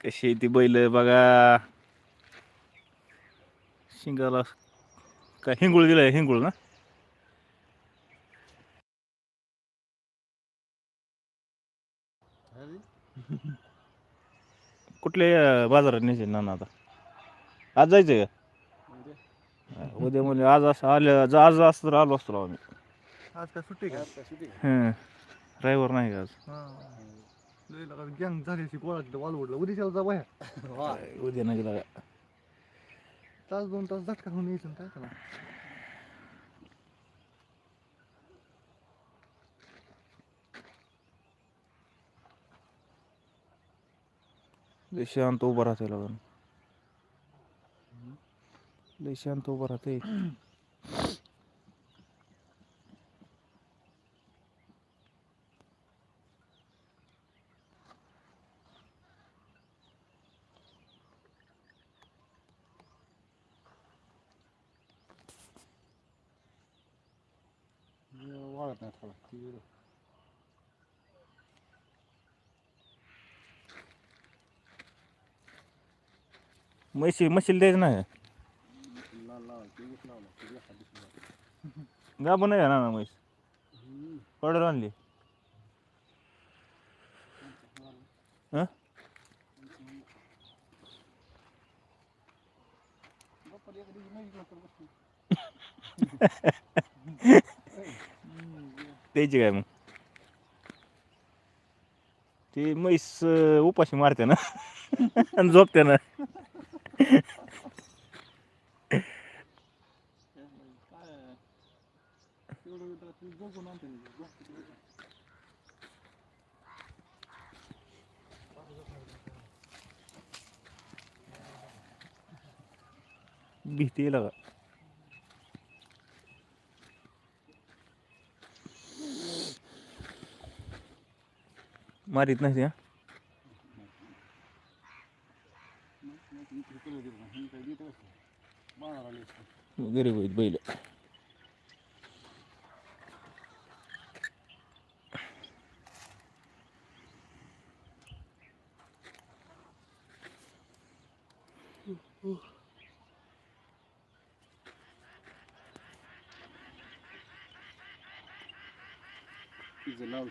कशी ती बैल? बघा. शिंगाला काय हिंगुळ दिलाय हिंगुळ ना? कुठल्या बाजारात नेते ना आता? आज जायचं का? उद्या म्हणजे आज असं आलं ज- आज असतं तर आलो असतो मी आज काय सुट्टी का? हं. ड्रायव्हर नाही का आज? गँग झाली अशी गोळा वालवडला. उद्या जा बाया उद्या नाही गेला. का तास दोन तास झटका होऊन यायचं काय त्याला लय शांत उभं राहते लागून लय शांत उभं राहते नाही ती वेळ. म्हशी म्हशीला द्यायचं नाही. गाभण आहे ना म्हैस. ऑर्डर आणली हं? बाप्पा एका दिवशी नाही गेला तर बसली. द्यायची काय मग. ते म्हैस उपाशी मारते ना. आणि झोपते ना. काय एवढं तर भीती लगा मारीत नाही त्या नाही तर इकडे कलर देत नाही. ह्यांनी काय देतं कसं? मारीत आले असते. गरीब आहेत बैल पिझ्झा लावलं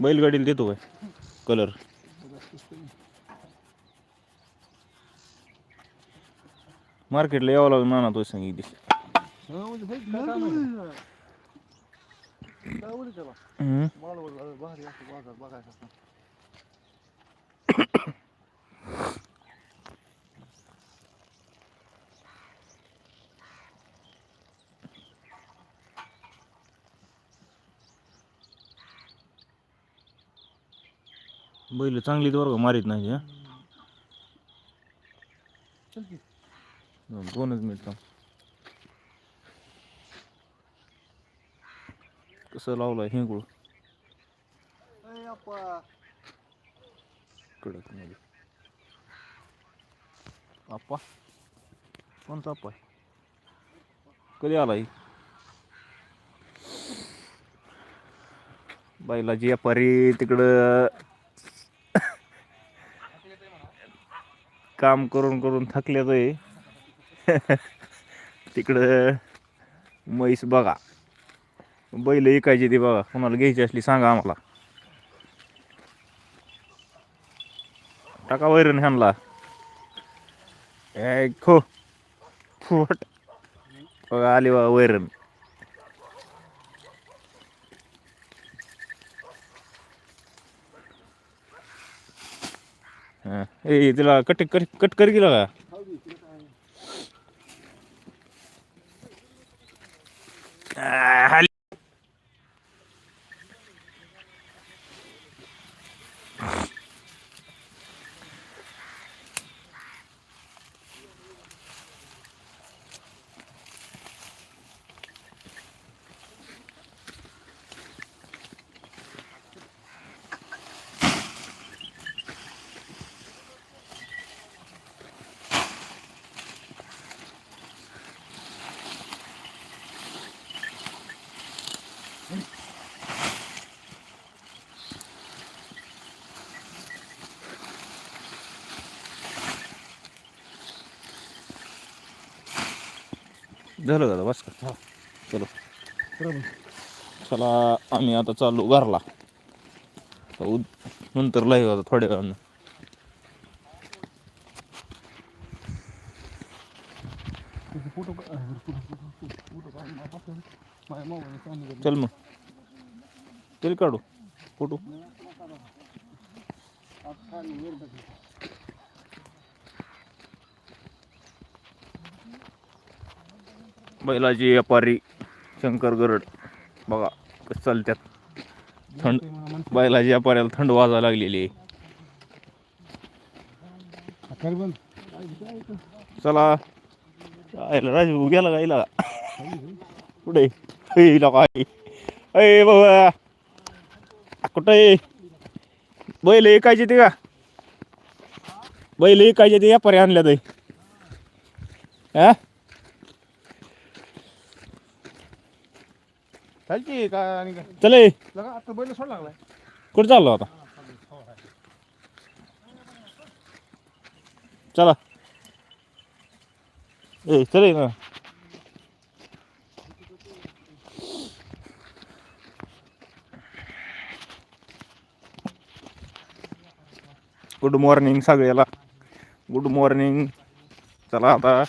बैलगाडीला देतो काय? कलर. मार्केटला यावं लागलं नाना तो सांगितली हा, म्हणजे हेच काय काम आहे? काय बोलू त्याला हम्म. मालवड भारी असं बाजार बघायचा असं. बैल चांगली तर बरं मारीत नाही हा. दोनच मिनिट कसं लावलाय हिंगूळ? अप्पा कडकमध्ये आप्पा कोणता आप्पा आहे? कधी आला ही बैलाची अपारी तिकडं काम करून करून थकल्यात आहे तिकडं म्हैस बघा. बैल ऐकायची ती बघा. कोणाला घ्यायची असली सांगा आम्हाला. टाका वैरण ह्यांना. खो. फुट. बघा आली बघा वैरण. ए तिला कट कर कट कर गेला का झालं दादा बस का चलो. चला आम्ही आता चालू घरला. हो, नंतर लाईव्ह आता थोड्या वेळानं. चल मग. चल काढू. फोटो. बैलाची व्यापारी शंकर गरड. बघा कसं चालत्यात. थंड बैलाची व्यापाऱ्याला थंड वाजायला लागलेली आहे. चला. यायला राजू गेला का यायला कुठे? काय? अय बाबा. कुठं आहे? बैल ऐकायचे ते का? बैल ऐकायचे ते व्यापारी आणल्या ते हा? चालते का आणि काय? चले लगा आता बैल सोड लागलाय. कुठं चाललो आता? चला. ए चले ना. गुड मॉर्निंग सगळ्याला. गुड मॉर्निंग चला आता.